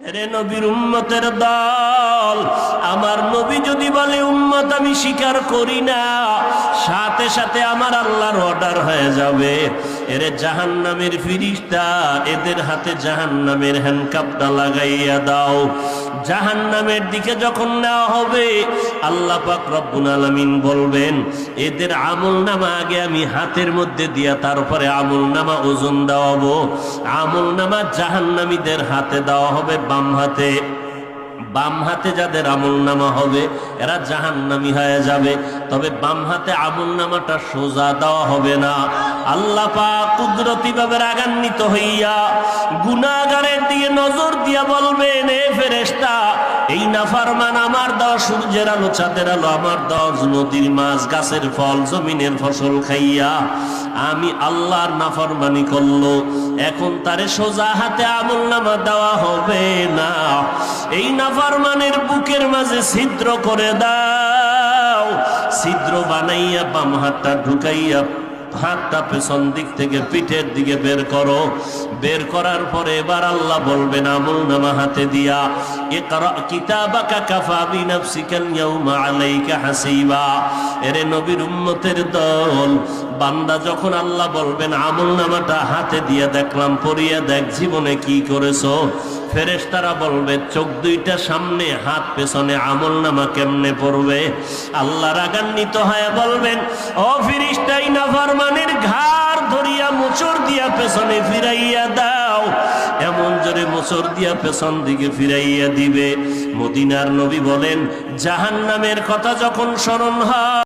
রে উম্মতের আমার যদি বলে আমি স্বীকার করি না, সাথে সাথে আমার আল্লাহর অর্ডার হয়ে যাবে। এরে জাহান্নামের ফিরিস্তা, এদের হাতে জাহান্নামের হ্যান্ডকাপটা লাগাইয়া দাও। জাহান্নামের দিকে যখন নেওয়া হবে, আল্লাহ পাক রব্বুল আলামিন বলবেন, এদের আমল নামা আগে আমি হাতের মধ্যে দিয়া তারপরে আমল নামা ওজন দেওয়াবো। আমল নামা জাহান্নামীদের হাতে দেওয়া হবে বাম হাতে। বাম হাতে যাদের আমল নামা হবে, এরা জাহান্নামি হয়ে যাবে। তবে বাম হাতে আমল নামাটা সোজা দেওয়া হবে না। আল্লাহ কুদরতি ভাবে রাগান্বিত হইয়া গুনাগারের দিয়ে নজর দিয়া বলবেন, এ ফেরেশতা এই নাফারমান আমার দেওয়া সূর্যের আলো, চাঁদের আলো আমার দেওয়া নদীর মাছ, গাছের ফল, জমিনের ফসল খাইয়া। আমি আল্লাহর নাফরমানি করল, এখন তারে সোজা হাতে আমল নামা দেওয়া হবে না। এই নাফরমানের বুকের মাঝে ছিদ্র করে দাও, ছিদ্র বানাইয়া বাম হাতটা ঢুকাইয়া হাতটা পেছন দিক থেকে পিঠের দিকে বের করো। বের করার পরে এবার আল্লাহ বলবেন, আমল নামা হাতে দিয়া আলাইকা হাসিবা। এরে নবীর দল, বান্দা যখন আল্লাহ বলবেন, আমল নামাটা হাতে দিয়ে দেখলাম, পড়িয়া দেখ, জীবনে কি করেছ? ফেরেশতারা বলবে, চোখ দুইটা সামনে, হাত পেছনে, আমল নামা কেমনে পড়বে? আল্লাহ রাগান্বিত হয়ে বলবেন, ও ফিরিস্তাই না ফরমানের ঘাড় ধরিয়া মোচর দিয়া পেছনে ফিরাইয়া দাও। এমন জোরে মোচর দিয়া পেছন দিকে ফিরাইয়া দিবে। মদিনার নবী বলেন জাহান নামের কথা যখন স্মরণ হয়